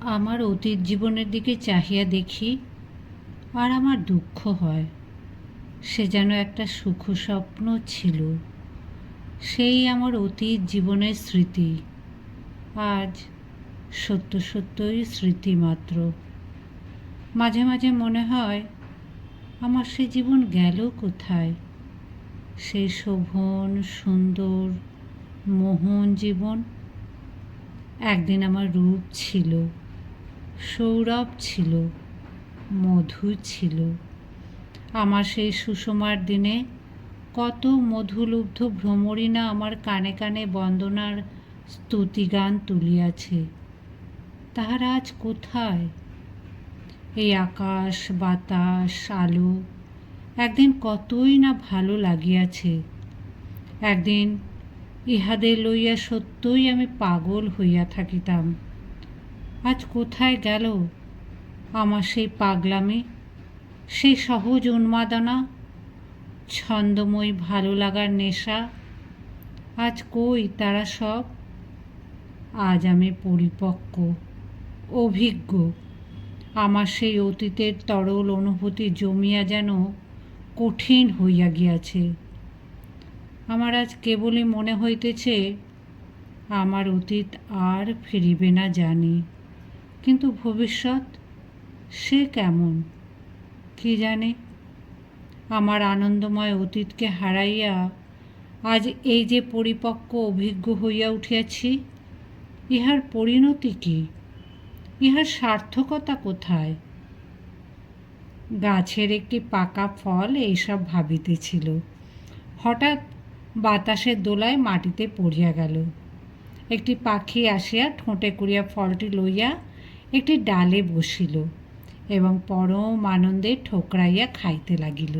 আমার অতীত জীবনের দিকে চাহিয়া দেখি আর আমার দুঃখ হয়। সে যেন একটা সুখ স্বপ্ন ছিল। সেই আমার অতীত জীবনের স্মৃতি। আজ সত্য সত্যই স্মৃতি মাত্র। মাঝে মাঝে মনে হয়, আমার সে জীবন গেল কোথায়? সেই শোভন, সুন্দর, মোহন জীবন একদিন আমার রূপ ছিল। সৌরভ ছিল, মধু ছিল। আমার সেই সুষমার দিনে কত মধুলুব্ধ ভ্রমরী না আমার কানে কানে বন্দনার স্তুতিগান তুলিয়াছে। তাহারা আজ কোথায়? এই আকাশ, বাতাস, আলো, একদিন কতই না ভালো লাগিয়াছে। একদিন ইহাদের লইয়া সত্যই আমি পাগল হইয়া থাকিতাম। আজ কোথায় গেল আমার সেই পাগলামি, সেই সহজ উন্মাদনা, ছন্দময় ভালো লাগার নেশা? আজ কই তারা সব? আজ আমি পরিপক্ক, অভিজ্ঞ। আমার সেই অতীতের তরল অনুভূতি জমিয়া যেন কঠিন হইয়া গিয়াছে। আমার আজ কেবলই মনে হইতেছে, আমার অতীত আর ফিরিবে না জানি। কিন্তু ভবিষ্যৎ সে কেমন? কি জানে? আমার আনন্দময় অতীতকে হারাইয়া আজ এই যে পরিপক্ক অভিজ্ঞ হইয়া উঠিয়াছি, ইহার পরিণতি কি? ইহার সার্থকতা কোথায়? গাছের একটি পাকা ফল এইসব ভাবিতেছিল। হঠাৎ বাতাসের দোলায় মাটিতে পড়িয়া গেল। একটি পাখি আসিয়া ঠোঁটে করিয়া ফলটি লইয়া একটি ডালে বসিল এবং পরম আনন্দে ঠোকরাইয়া খাইতে লাগিল।